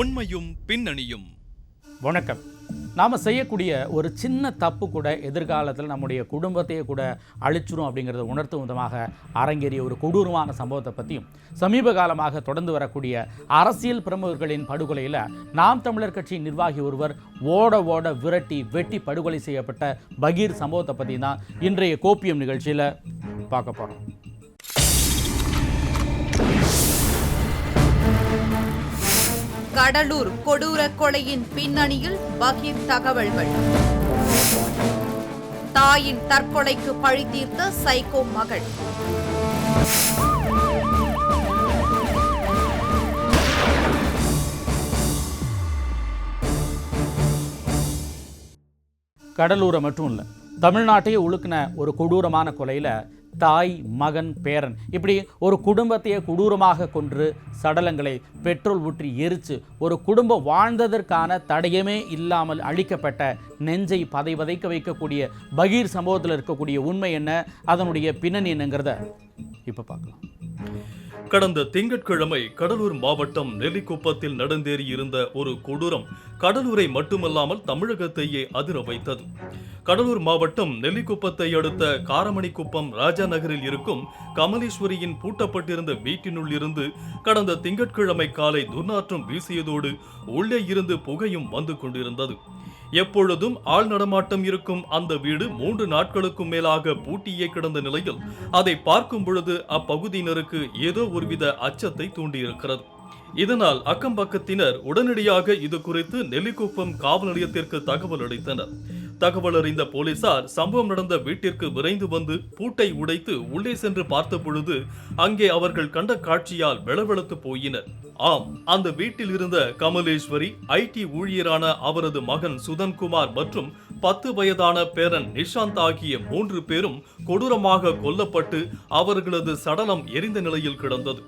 உண்மையும் பின்னணியும். வணக்கம். நாம் செய்யக்கூடிய ஒரு சின்ன தப்பு கூட எதிர்காலத்தில் நம்முடைய குடும்பத்தையே கூட அழிச்சிரும் அப்படிங்கிறத உணர்த்தும் விதமாக அரங்கேறிய ஒரு கொடூரமான சம்பவத்தை பற்றியும் சமீப காலமாக தொடர்ந்து வரக்கூடிய அரசியல் பிரமுகர்களின் படுகொலையில் நாம் தமிழர் கட்சியின் நிர்வாகி ஒருவர் ஓட ஓட விரட்டி வெட்டி படுகொலை செய்யப்பட்ட பகீர் சம்பவத்தை பற்றி தான் இன்றைய கோப்பியம் நிகழ்ச்சியில் பார்க்க போகிறோம் கடலூர் கொடூர கொலையின் பின்னணியில் பகீர் தகவல்கள். தாயின் தற்கொலைக்கு பழி தீர்த்த சைக்கோ மகள். கடலூரை மட்டும் இல்லை தமிழ்நாட்டையே உழுக்கின ஒரு கொடூரமான கொலையில் தாய் மகன் பேரன் இப்படி ஒரு குடும்பத்தையே கொடூரமாக கொன்று சடலங்களை பெட்ரோல் ஊற்றி எரித்து ஒரு குடும்பம் வாழ்ந்ததற்கான தடயமே இல்லாமல் அழிக்கப்பட்ட நெஞ்சை பதை வதைக்க வைக்கக்கூடிய பகீர் சம்பவத்தில் இருக்கக்கூடிய உண்மை என்ன? அதனுடைய பின்னணி என்னங்கிறத இப்போ பார்க்கலாம். கடந்த திங்கட்கிழமை கடலூர் மாவட்டம் நெல்லிக்குப்பத்தில் நடந்தேறியிருந்த ஒரு கொடூரம் கடலூரை மட்டுமல்லாமல் தமிழகத்தையே அதிர வைத்தது. கடலூர் மாவட்டம் நெல்லிக்குப்பத்தை அடுத்த காரமணிக்குப்பம் ராஜா நகரில் இருக்கும் கமலேஸ்வரியின் பூட்டப்பட்டிருந்த வீட்டினுள் இருந்து கடந்த திங்கட்கிழமை காலை துர்நாற்றம் வீசியதோடு உள்ளே இருந்து புகையும் வந்து கொண்டிருந்தது. எப்பொழுதும் ஆள் நடமாட்டம் இருக்கும் அந்த வீடு மூன்று நாட்களுக்கும் மேலாக பூட்டியே கிடந்த நிலையில் அதை பார்க்கும் பொழுது அப்பகுதியினருக்கு ஏதோ ஒருவித அச்சத்தை தூண்டியிருக்கிறது. இதனால் அக்கம் பக்கத்தினர் உடனடியாக இது குறித்து நெல்லிக்குப்பம் காவல் நிலையத்திற்கு தகவல் அளித்தனர். தகவல் அறிந்த போலீசார் சம்பவம் நடந்த வீட்டிற்கு விரைந்து வந்து பூட்டை உடைத்து உள்ளே சென்று பார்த்த பொழுது அங்கே அவர்கள் கண்ட காட்சியால் வெளவெளத்து போயினர். ஆம் அந்த வீட்டில் இருந்த கமலேஸ்வரி ஐடி ஊழியரான அவரது மகன் சுதன்குமார் மற்றும் பத்து வயதான பேரன் நிஷாந்த் ஆகிய மூன்று பேரும் கொடூரமாக கொல்லப்பட்டு அவர்களது சடலம் எரிந்த நிலையில் கிடந்தது.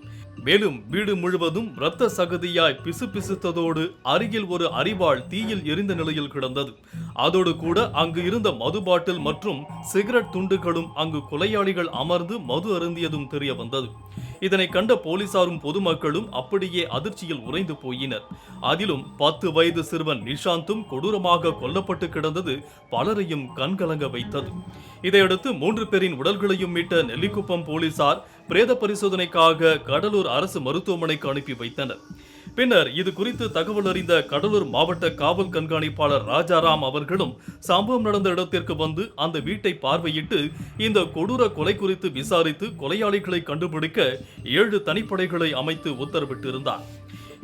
மேலும் வீடு முழுவதும் இரத்த சகதியாய் பிசு பிசுத்ததோடு அருகில் ஒரு அரிவாள் தீயில் எரிந்த நிலையில் கிடந்தது. அதோடு கூட அங்கு இருந்த மது பாட்டில் மற்றும் சிகரெட் துண்டுகளும் அங்கு கொலையாளிகள் அமர்ந்து மது அருந்தியதும் தெரிய வந்தது. இதனை கண்ட போலீசாரும் பொதுமக்களும் அப்படியே அதிர்ச்சியில் உறைந்து போயினர். அதிலும் பத்து வயது சிறுவன் நிஷாந்தும் கொடூரமாக கொல்லப்பட்டு கிடந்தது பலரையும் கண்கலங்க வைத்தது. இதையடுத்து மூன்று பேரின் உடல்களையும் மீட்ட நெல்லிக்குப்பம் போலீசார் பிரேத பரிசோதனைக்காக கடலூர் அரசு மருத்துவமனைக்கு அனுப்பி வைத்தனர். பின்னர் இது குறித்து தகவல் அறிந்த கடலூர் மாவட்ட காவல் கண்காணிப்பாளர் ராஜாராம் அவர்களும் சம்பவம் நடந்த இடத்திற்கு வந்து அந்த வீட்டை பார்வையிட்டு இந்த கொடூர கொலை குறித்து விசாரித்து கொலையாளிகளை கண்டுபிடிக்க ஏழு தனிப்படைகளை அமைத்து உத்தரவிட்டிருந்தார்.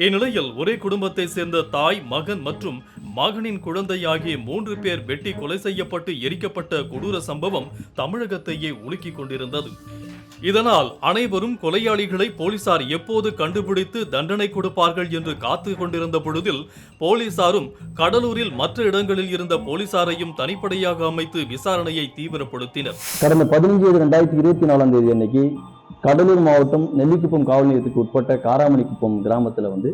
இந்நிலையில் ஒரே குடும்பத்தை சேர்ந்த தாய் மகன் மற்றும் மகனின் குழந்தை ஆகிய மூன்று பேர் வெட்டி கொலை செய்யப்பட்டு எரிக்கப்பட்ட கொடூர சம்பவம் தமிழகத்தையே உலுக்கிக் கொண்டிருந்தது. இதனால் அனைவரும் கொலையாளிகளை போலீசார் எப்போது கண்டுபிடித்து தண்டனை கொடுப்பார்கள் என்று காத்து கொண்டிருந்த பொழுதில் போலீசாரும் கடலூரில் மற்ற இடங்களில் இருந்த போலீசாரையும் தனிப்படையாக அமைத்து விசாரணையை தீவிரப்படுத்தினர். கடந்த பதினஞ்சு ரெண்டாயிரத்தி இருபத்தி நாலாம் தேதி அன்னைக்கு கடலூர் மாவட்டம் நெல்லிக்குப்பம் காவல் நிலையத்துக்கு உட்பட்ட காராமணிக்குப்பம் கிராமத்தில் வந்து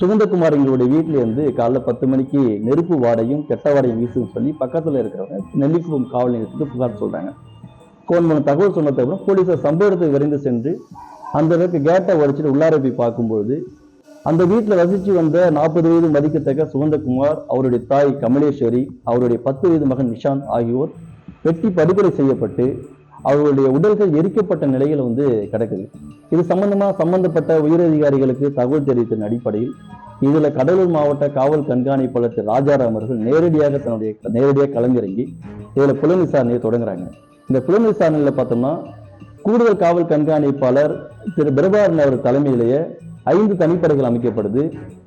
சுகந்தகுமார் எங்களுடைய வீட்டில இருந்து காலைல பத்து மணிக்கு நெருப்பு வாடையும் கெட்ட வாடையும் வீசுன்னு சொல்லி பக்கத்தில் இருக்கிறவங்க நெல்லிக்குப்பம் காவல் நிலையத்துக்கு புகார் சொல்றாங்க. ஃபோன் பண்ண தகவல் சொன்னதுக்கு அப்புறம் போலீசார் சம்பவ இடத்துக்கு விரைந்து சென்று அந்த அளவுக்கு கேட்டை உடைச்சிட்டு உள்ளார போய் பார்க்கும்பொழுது அந்த வீட்டில் வசித்து வந்த நாற்பது வயது மதிக்கத்தக்க சுகந்தகுமார் அவருடைய தாய் கமலேஸ்வரி அவருடைய பத்து வயது மகன் நிஷாந்த் ஆகியோர் வெட்டி படுகொலை செய்யப்பட்டு அவர்களுடைய உடல்கள் எரிக்கப்பட்ட நிலையில் வந்து கிடக்குது. இது சம்பந்தமா சம்பந்தப்பட்ட உயரதிகாரிகளுக்கு தகவல் தெரிவித்ததன் அடிப்படையில் இதுல கடலூர் மாவட்ட காவல் கண்காணிப்பாளர் திரு ராஜாராம் அவர்கள் நேரடியாக தன்னுடைய நேரடியாக கலந்திறங்கி இதில் புலன் விசாரணையை தொடங்குறாங்க. இந்த புலன் விசாரணையில பார்த்தோம்னா கூடுதல் காவல் கண்காணிப்பாளர் திரு பிரபாரன் அவர் தலைமையிலேயே ஐந்து தனிப்படைகள் அமைக்கப்படுது.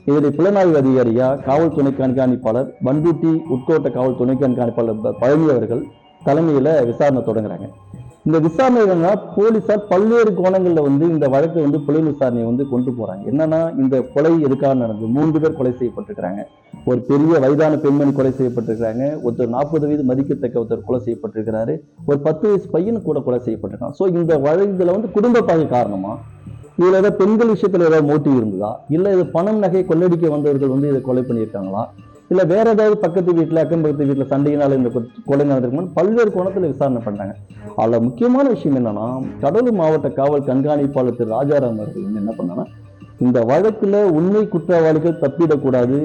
இதில் புலனாய்வு அதிகாரியா காவல் துணை கண்காணிப்பாளர் பண்ருட்டி உட்கோட்ட காவல் துணை கண்காணிப்பாளர் பழனி அவர்கள் தலைமையில் விசாரணை தொடங்குறாங்க. இந்த விசாரணை என்னன்னா போலீசார் பல்வேறு கோணங்களில் வந்து இந்த வழக்கை வந்து புலன் விசாரணையை வந்து கொண்டு போறாங்க. என்னன்னா இந்த கொலை எதுக்காக நடந்தது? மூன்று பேர் கொலை செய்யப்பட்டிருக்கிறாங்க. ஒரு பெரிய வயதான பெண்மணி கொலை செய்யப்பட்டிருக்கிறாங்க. ஒருத்தர் நாற்பது வயது மதிக்கத்தக்க ஒருத்தர் கொலை செய்யப்பட்டிருக்கிறாரு. ஒரு பத்து வயசு பையன் கூட கொலை செய்யப்பட்டிருக்கான். ஸோ இந்த வழக்குல வந்து குடும்ப பகை காரணமா? இதுல ஏதாவது பெண்கள் விஷயத்துல ஏதாவது மோட்டிவ் இருந்ததா? இல்ல இது பணம் நகை கொள்ளடிக்க வந்தவர்கள் வந்து இதை கொலை பண்ணியிருக்காங்களா? இல்ல வேற ஏதாவது பக்கத்து வீட்டுல அக்கம் பக்கத்து வீட்டுல சண்டையினால இந்த கொலை நடந்திருக்கும் பல்வேறு கோணத்துல விசாரணை பண்ணாங்க அதுல முக்கியமான விஷயம் என்னன்னா கடலூர் மாவட்ட காவல் கண்காணிப்பாளர் திரு ராஜாராம் அவர்கள் வந்து என்ன பண்ணாங்கன்னா இந்த வழக்குல உண்மை குற்றவாளிகள் தப்பிடக்கூடாது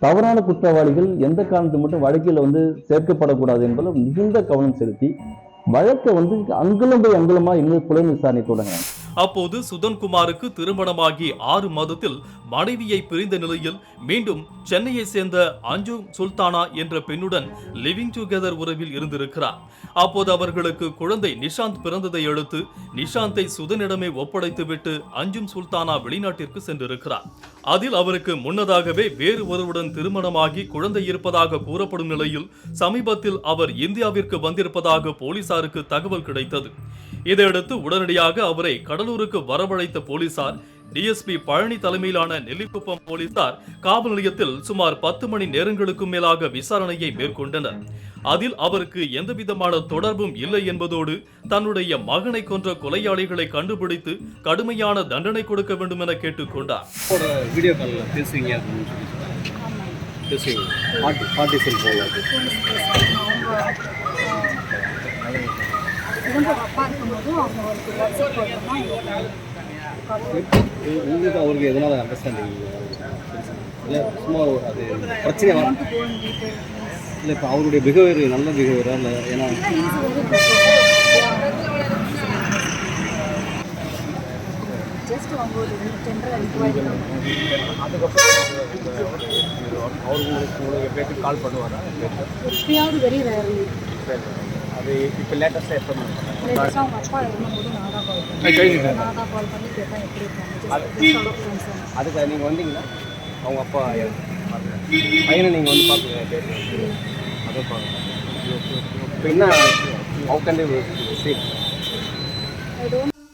தவறான குற்றவாளிகள் எந்த காரணத்து மட்டும் வழக்கில் வந்து சேர்க்கப்படக்கூடாது என்பதில் மிகுந்த கவனம் செலுத்தி வழக்கை வந்து அங்குலம் போய் அங்குலமா இன்னும் புலன் விசாரணை தொடங்கினாங்க அப்போது சுதன்குமாருக்கு திருமணமாகி ஆறு மாதத்தில் மனைவியை பிரிந்த நிலையில் மீண்டும் சென்னையை சேர்ந்த அஞ்சு சுல்தானா என்ற பெண்ணுடன் லிவிங் டுகெதர் உறவில் இருந்திருக்கிறார். அப்போது அவர்களுக்கு குழந்தை நிஷாந்த் பிறந்ததை அடுத்து நிஷாந்தை சுதனிடமே ஒப்படைத்துவிட்டு அஞ்சும் சுல்தானா வெளிநாட்டிற்கு சென்றிருக்கிறார். அதில் அவருக்கு முன்னதாகவே வேறு ஒருவருடன் திருமணமாகி குழந்தை இருப்பதாக கூறப்படும் நிலையில் சமீபத்தில் அவர் இந்தியாவிற்கு வந்திருப்பதாக போலீசாருக்கு தகவல் கிடைத்தது. இதையடுத்து உடனடியாக அவரை கடலூருக்கு வரவழைத்த போலீசார் டிஎஸ்பி பழனி தலைமையிலான நெல்லிக்குப்பம் போலீசார் காவல் நிலையத்தில் சுமார் பத்து மணி நேரங்களுக்கும் மேலாக விசாரணையை மேற்கொண்டனர். அதில் அவருக்கு எந்தவிதமான தொடர்பும் இல்லை என்பதோடு தன்னுடைய மகனை கொன்ற கொலையாளிகளை கண்டுபிடித்து கடுமையான தண்டனை கொடுக்க வேண்டும் என கேட்டுக்கொண்டார் வீடியோ காலில் பேசுவீங்க அப்பா இருக்கும்போது அவங்க ஒரு வாட்ஸ்அப் போட்டோம்னா உங்களுக்கு அவருக்கு எதனால அண்டர்ஸ்டாண்டிங் இல்லை சும்மா அது பிரச்சனை வர இல்லை இப்போ அவருடைய பிஹேவியர் நல்ல பிஹேவியரா இல்லை ஏன்னா ஜஸ்ட் அவங்க ஒரு டெண்டர் என்கொயரி அவர் உங்களுக்கு கால் பண்ணுவாரா எப்பயாவது வெரி ரேர்லி அது இப்போ லேட்டஸ்ட்டாக எப்போ லேட்டஸ்ட்டாக அவங்க அப்பா இருக்கும்போது நான் தான் கால் பண்ணேன் நான் தான் கால் பண்ணி கேட்டேன் எப்படி இருக்காங்க ஃப்ரெண்ட்ஸ் அதுக்கு நீங்கள் வந்தீங்கன்னா அவங்க அப்பா பையனை நீங்கள் வந்து பார்த்துங்க அதை இப்போ என்ன சேஃப்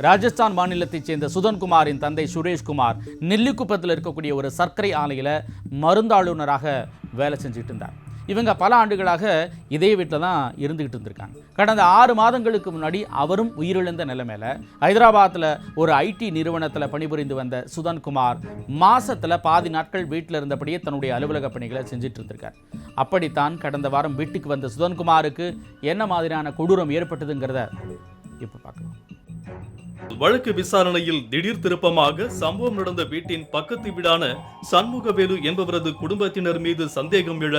ராஜஸ்தான் மாநிலத்தைச் சேர்ந்த சுதன்குமாரின் தந்தை சுரேஷ்குமார் நெல்லிக்குப்பத்தில் இருக்கக்கூடிய ஒரு சர்க்கரை ஆலையில் மருந்தாளுநராக வேலை செஞ்சுட்டு இருந்தார். இவங்க பல ஆண்டுகளாக இதே வீட்டில் தான் இருந்துக்கிட்டு இருந்திருக்காங்க. கடந்த ஆறு மாதங்களுக்கு முன்னாடி அவரும் உயிரிழந்த நிலைமையில் ஹைதராபாத்தில் ஒரு ஐடி நிறுவனத்தில் பணிபுரிந்து வந்த சுதன்குமார் மாதத்தில் பாதி நாட்கள் வீட்டில் இருந்தபடியே தன்னுடைய அலுவலக பணிகளை செஞ்சுட்டு இருந்திருக்கார். அப்படித்தான் கடந்த வாரம் வீட்டுக்கு வந்த சுதன்குமாருக்கு என்ன மாதிரியான கொடூரம் ஏற்பட்டதுங்கிறத இப்போ பார்க்கலாம். வழக்கு விசாரணையில் திடீர் திருப்பமாக சம்பவம் நடந்த வீட்டின் பக்கத்து வீடான சண்முகவேலு என்பவரது குடும்பத்தினர் மீது சந்தேகம் எழ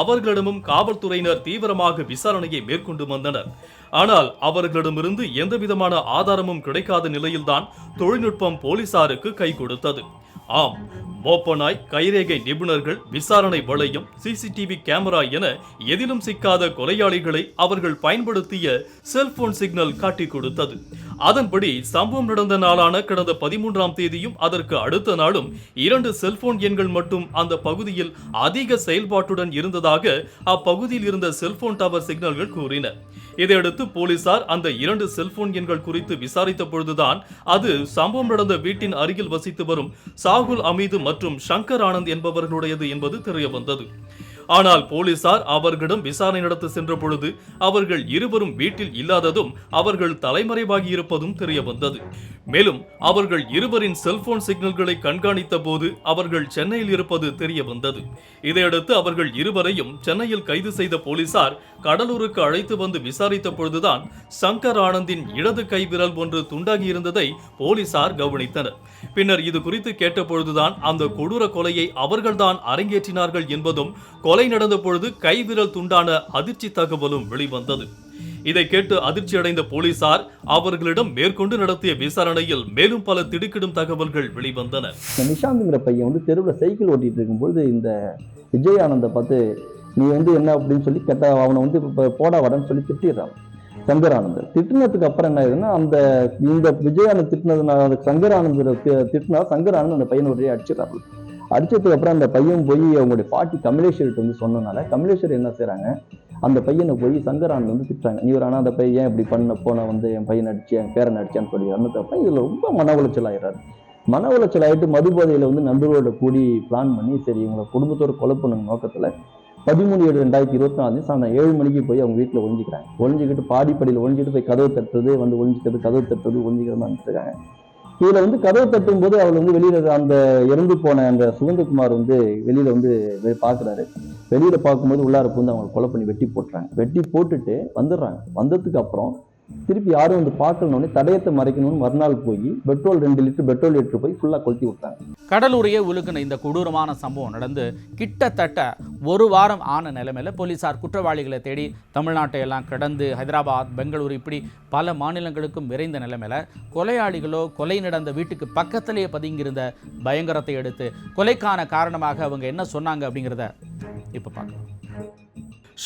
அவர்களிடமும் காவல்துறையினர் தீவிரமாக விசாரணையை மேற்கொண்டு வந்தனர். ஆனால் அவர்களிடமிருந்து எந்தவிதமான ஆதாரமும் கிடைக்காத நிலையில்தான் தொழில்நுட்பம் போலீசாருக்கு கை கொடுத்தது. ஆம் மோப்பனாய் கைரேகை நிபுணர்கள் விசாரணை வளையம் சிசிடிவி கேமரா என எதிலும் சிக்காத கொலையாளிகளை அவர்கள் பயன்படுத்திய செல்போன் சிக்னல் காட்டிக் கொடுத்தது. அதன்படி சம்பவம் நடந்த நாளான கடந்த பதிமூன்றாம் தேதியும் அதற்கு அடுத்த நாளும் இரண்டு செல்போன் எண்கள் மட்டும் அந்த பகுதியில் அதிக செயல்பாட்டுடன் இருந்ததாக அப்பகுதியில் இருந்த செல்போன் டவர் சிக்னல்கள் கூறின. இதையடுத்து போலீசார் அந்த இரண்டு செல்போன் எண்கள் குறித்து விசாரித்த பொழுதுதான் அது சம்பவம் நடந்த வீட்டின் அருகில் வசித்து வரும் சாகுல் அமீது மற்றும் சங்கர் ஆனந்த் என்பவர்களுடையது என்பது தெரிய வந்தது. ஆனால் போலீசார் அவர்களிடம் விசாரணை நடத்த சென்ற பொழுது அவர்கள் இருவரும் வீட்டில் இல்லாததும் அவர்கள் தலைமறைவாகி இருப்பதும் தெரிய வந்தது மேலும் அவர்கள் இருவரின் செல்போன் சிக்னல்களை கண்காணித்த போது அவர்கள் சென்னையில் இருப்பது தெரிய வந்தது இதையடுத்து அவர்கள் இருவரையும் சென்னையில் கைது செய்த போலீசார் கடலூருக்கு அழைத்து வந்து விசாரித்த பொழுதுதான் சங்கர் ஆனந்தின் இடது கை விரல் ஒன்று துண்டாகி இருந்ததை போலீசார் கவனித்தனர். பின்னர் இது குறித்து கேட்டபொழுதுதான் அந்த கொடூர கொலையை அவர்கள்தான் அரங்கேற்றினார்கள் என்பதும் கொலை நடந்த பொழுது கைவிரல் துண்டான அதிர்ச்சி தகவலும் வெளிவந்தது. இதை கேட்டு அதிர்ச்சியடைந்த போலீசார் அவர்களிடம் மேற்கொண்டு நடத்திய விசாரணையில் மேலும் பல திடுக்கிடும் தகவல்கள் வெளிவந்தன. நிஷாந்துங்கிற பையன் வந்து தெருவில் சைக்கிள் ஓட்டிட்டு இருக்கும்போது இந்த விஜயானந்தை பார்த்து நீ வந்து என்ன? அப்படின்னு சொல்லி கேட்ட அவனை வந்து போடா வரேன்னு சொல்லி திட்டிடுறான் சங்கர் திட்டினதுக்கு அப்புறம் என்ன ஆகுதுன்னா அந்த இந்த விஜயானந்த் திட்டினதுனால அந்த சங்கர் திட்டினா சங்கரானந்த் அந்த பையனை ஒரே அடிச்சிடறாரு அடித்ததுக்கு அப்புறம் அந்த பையன் போய் அவங்களுடைய பாட்டி கமலேஸ்வரிட்ட வந்து சொன்னனால கமலேஸ்வரி என்ன செய்கிறாங்க அந்த பையனை போய் சங்கரான் வந்து திட்டுறாங்க. நீ ஒரு ஆனால் அந்த பையன் இப்படி பண்ண போன வந்து என் பையன் அடிச்சு என் பேரன் அடிச்சான்னு சொல்லி அன்னத்தப்ப இதில் ரொம்ப மன உளைச்சல் ஆயிடுறாரு. மன உளைச்சல் ஆகிட்டு மதுபோதையில் வந்து நண்பர்களோட கூடி பிளான் பண்ணி சரி இவங்களை குடும்பத்தோட கொலை பண்ணுங்க நோக்கத்துல பதிமூணு ஏழு ரெண்டாயிரத்தி இருபத்தி நாலு சாயந்தரம் ஏழு மணிக்கு போய் அவங்க வீட்டில் ஒழிஞ்சிக்கிறாங்க. ஒழிஞ்சிக்கிட்டு பாடிப்படியில் ஒழிஞ்சிட்டு போய் கதவு தட்டுறது வந்து ஒழிஞ்சிக்கிறது கதவு தட்டுறது ஒழிஞ்சிக்கிறது இருக்காங்க. இதுல வந்து கதவு தட்டும் போது அவர் வந்து வெளியில அந்த இறந்து போன அந்த சுகந்தகுமார் வந்து வெளியில வந்து பாக்குறாரு. வெளியில பார்க்கும்போது உள்ளார புகுந்து அவங்க கொலை பண்ணி வெட்டி போட்டுறாங்க. வெட்டி போட்டுட்டு வந்துடுறாங்க. வந்ததுக்கு அப்புறம் திருப்பி யாரும் வந்து பார்க்கணுன்னே தடயத்தை மறைக்கணும்னு மறுநாள் போய் பெட்ரோல் ரெண்டு லிட்டர் பெட்ரோல் லிட்டர் போய் ஃபுல்லாக கொளுத்தி விட்டாங்க. கடலூரையே உலுக்கின இந்த கொடூரமான சம்பவம் நடந்து கிட்டத்தட்ட ஒரு வாரம் ஆன நிலைமையில் போலீசார் குற்றவாளிகளை தேடி தமிழ்நாட்டை எல்லாம் கடந்து ஹைதராபாத் பெங்களூர் இப்படி பல மாநிலங்களுக்கும் விரைந்த நிலைமையில் கொலையாளிகளோ கொலை நடந்த வீட்டுக்கு பக்கத்திலேயே பதுங்கியிருந்த பயங்கரத்தை எடுத்து கொலைக்கான காரணமாக அவங்க என்ன சொன்னாங்க அப்படிங்கிறத இப்போ பார்க்கலாம்.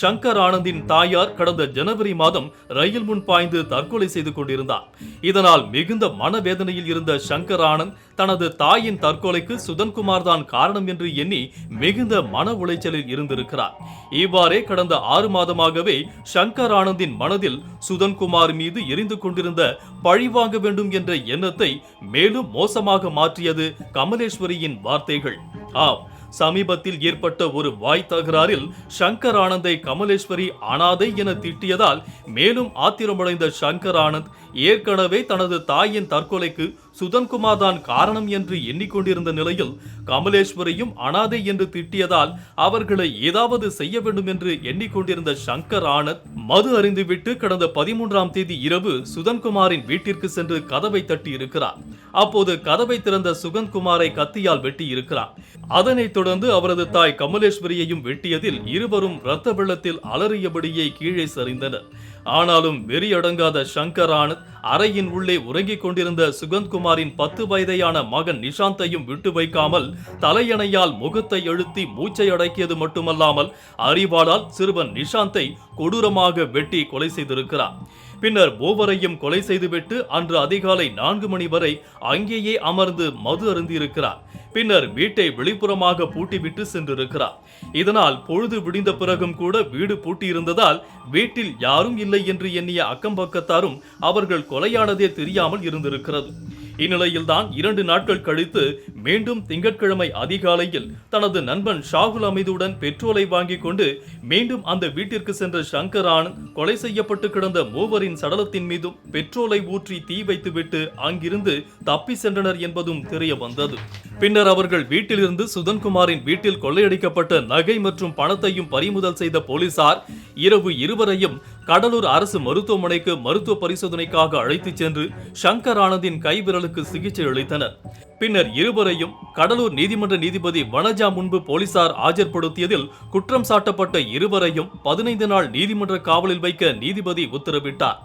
சங்கர் ஆனந்தின் தாயார் கடந்த ஜனவரி மாதம் ரயில் முன் பாய்ந்து தற்கொலை செய்து கொண்டிருந்தார். இதனால் மிகுந்த மனவேதனையில் இருந்த சங்கர் ஆனந்த் தனது தாயின் தற்கொலைக்கு சுதன்குமார் தான் காரணம் என்று எண்ணி மிகுந்த மன உளைச்சலில் இருந்திருக்கிறார். இவ்வாறே கடந்த ஆறு மாதமாகவே சங்கர் ஆனந்தின் மனதில் சுதன்குமார் மீது எரிந்து கொண்டிருந்த பழி வாங்க வேண்டும் என்ற எண்ணத்தை மேலும் மோசமாக மாற்றியது கமலேஸ்வரியின் வார்த்தைகள். ஆம் சமீபத்தில் ஏற்பட்ட ஒரு வாய் தகராறில் சங்கர் ஆனந்தை கமலேஸ்வரி அனாதை என திட்டியதால் மேலும் ஆத்திரமடைந்த சங்கர் ஆனந்த் ஏற்கனவே தனது தாயின் தற்கொலைக்கு சுதன்குமார் தான் காரணம் என்று எண்ணிக்கொண்டிருந்த நிலையில் கமலேஸ்வரியும் அனாதை என்று திட்டியதால் அவர்களை ஏதாவது செய்ய வேண்டும் என்று எண்ணிக்கொண்டிருந்த சங்கர் ஆனந்த் மது அறிந்துவிட்டு கடந்த பதிமூன்றாம் தேதி இரவு சுதன்குமாரின் வீட்டிற்கு சென்று கதவை தட்டி இருக்கிறார். அப்போது கதவை திறந்த சுகன்குமாரை கத்தியால் வெட்டி இருக்கிறார். அதனைத் தொடர்ந்து அவரது தாய் கமலேஸ்வரியையும் வெட்டியதில் இருவரும் இரத்த வெள்ளத்தில் அலறியபடியே கீழே சரிந்தனர். ஆனாலும் வெறியடங்காத சங்கர் ஆனந்த் அறையின் உள்ளே உறங்கிக் கொண்டிருந்த சுகந்த்குமாரின் பத்து வயதையான மகன் நிஷாந்தையும் விட்டு வைக்காமல் தலையணையால் முகத்தை எழுத்தி மூச்சை அடக்கியது மட்டுமல்லாமல் அறிவாளால் சிறுவன் நிஷாந்தை கொடூரமாக வெட்டி கொலை செய்திருக்கிறார் பின்னர் மூவரையும் கொலை செய்துவிட்டு அன்று அதிகாலை நான்கு மணி வரை அங்கேயே அமர்ந்து மது அருந்தியிருக்கிறார். பின்னர் வீட்டை வெளிப்புறமாக பூட்டிவிட்டு சென்றிருக்கிறார். இதனால் பொழுது விடிந்த பிறகும் கூட வீடு பூட்டியிருந்ததால் வீட்டில் யாரும் இல்லை என்று எண்ணிய அக்கம்பக்கத்தாரும் அவர்கள் கொலையானதே தெரியாமல் இருந்திருக்கிறது. இந்நிலையில்தான் இரண்டு நாட்கள் கழித்து மீண்டும் திங்கட்கிழமை அதிகாலையில் தனது நண்பன் ஷாகுல் அமீதுடன் பெட்ரோலை வாங்கிக் கொண்டு மீண்டும் அந்த வீட்டிற்கு சென்ற சங்கர் ஆனந்த் கொலை செய்யப்பட்டு கிடந்த மூவரின் சடலத்தின் மீதும் பெட்ரோலை ஊற்றி தீ வைத்துவிட்டு அங்கிருந்து தப்பி சென்றனர் என்பதும் தெரிய வந்தது. பின்னர் அவர்கள் வீட்டிலிருந்து சுதன்குமாரின் வீட்டில் கொள்ளையடிக்கப்பட்ட நகை மற்றும் பணத்தையும் பறிமுதல் செய்த போலீசார் இரவு இருவரையும் கடலூர் அரசு மருத்துவமனைக்கு மருத்துவ பரிசோதனைக்காக அழைத்துச் சென்று சங்கர் ஆனந்தின் கைவிரலுக்கு சிகிச்சை அளித்தனர். பின்னர் இருவரையும் கடலூர் நீதிமன்ற நீதிபதி வனஜா முன்பு போலீசார் ஆஜர்படுத்தியதில் குற்றம் சாட்டப்பட்ட இருவரையும் பதினைந்து நாள் நீதிமன்ற காவலில் வைக்க நீதிபதி உத்தரவிட்டார்.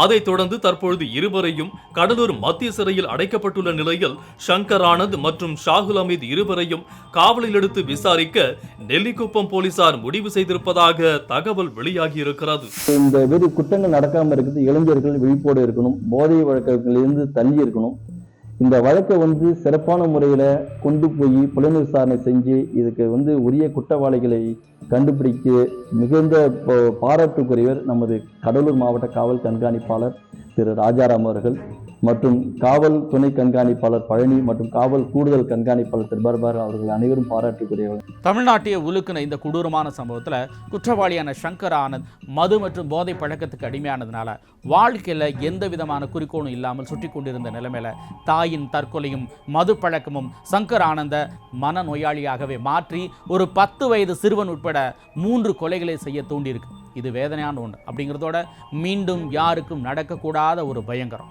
அதைத் தொடர்ந்து தற்பொழுது இருவரையும் கடலூர் மத்திய சிறையில் அடைக்கப்பட்டுள்ள நிலையில் சங்கர் ஆனந்த் மற்றும் ஷாகுல் அமீத் இருவரையும் காவலில் எடுத்து விசாரிக்க நெல்லிக்குப்பம் போலீசார் முடிவு செய்திருப்பதாக தகவல் வெளியாகியிருக்கிறது. இந்த வெறி குற்றங்கள் நடக்காம இருக்குது இளைஞர்கள் விழிப்போடு இருக்கணும் போதை வழக்கங்களிலிருந்து தள்ளி இருக்கணும். இந்த வழக்கை வந்து சிறப்பான முறையில் கொண்டு போய் புலன் விசாரணை செஞ்சு இதுக்கு வந்து உரிய குற்றவாளிகளை கண்டுபிடிக்க மிகுந்த பாராட்டுக்குரியவர் நமது கடலூர் மாவட்ட காவல் கண்காணிப்பாளர் திரு ராஜாராம் அவர்கள். மற்றும் காவல் துணை கண்காணிப்பாளர் பழனி மற்றும் காவல் கூடுதல் கண்காணிப்பாளர் திருபர்பர் அவர்கள் அனைவரும் பாராட்டுக்குரியவர் தமிழ்நாட்டையே உலுக்கின இந்த கொடூரமான சம்பவத்தில் குற்றவாளியான சங்கர் ஆனந்த் மது மற்றும் போதை பழக்கத்துக்கு அடிமையானதுனால வாழ்க்கையில் எந்த விதமான குறிக்கோளும் இல்லாமல் சுற்றி கொண்டிருந்த நிலைமையில தாயின் தற்கொலையும் மது பழக்கமும் சங்கர் ஆனந்த மனநோயாளியாகவே மாற்றி ஒரு பத்து வயது சிறுவன் உட்பட மூன்று கொலைகளை செய்ய தூண்டியிருக்கு. இது வேதனையான ஒன்று அப்படிங்கிறதோட மீண்டும் யாருக்கும் நடக்கக்கூடாத ஒரு பயங்கரம்.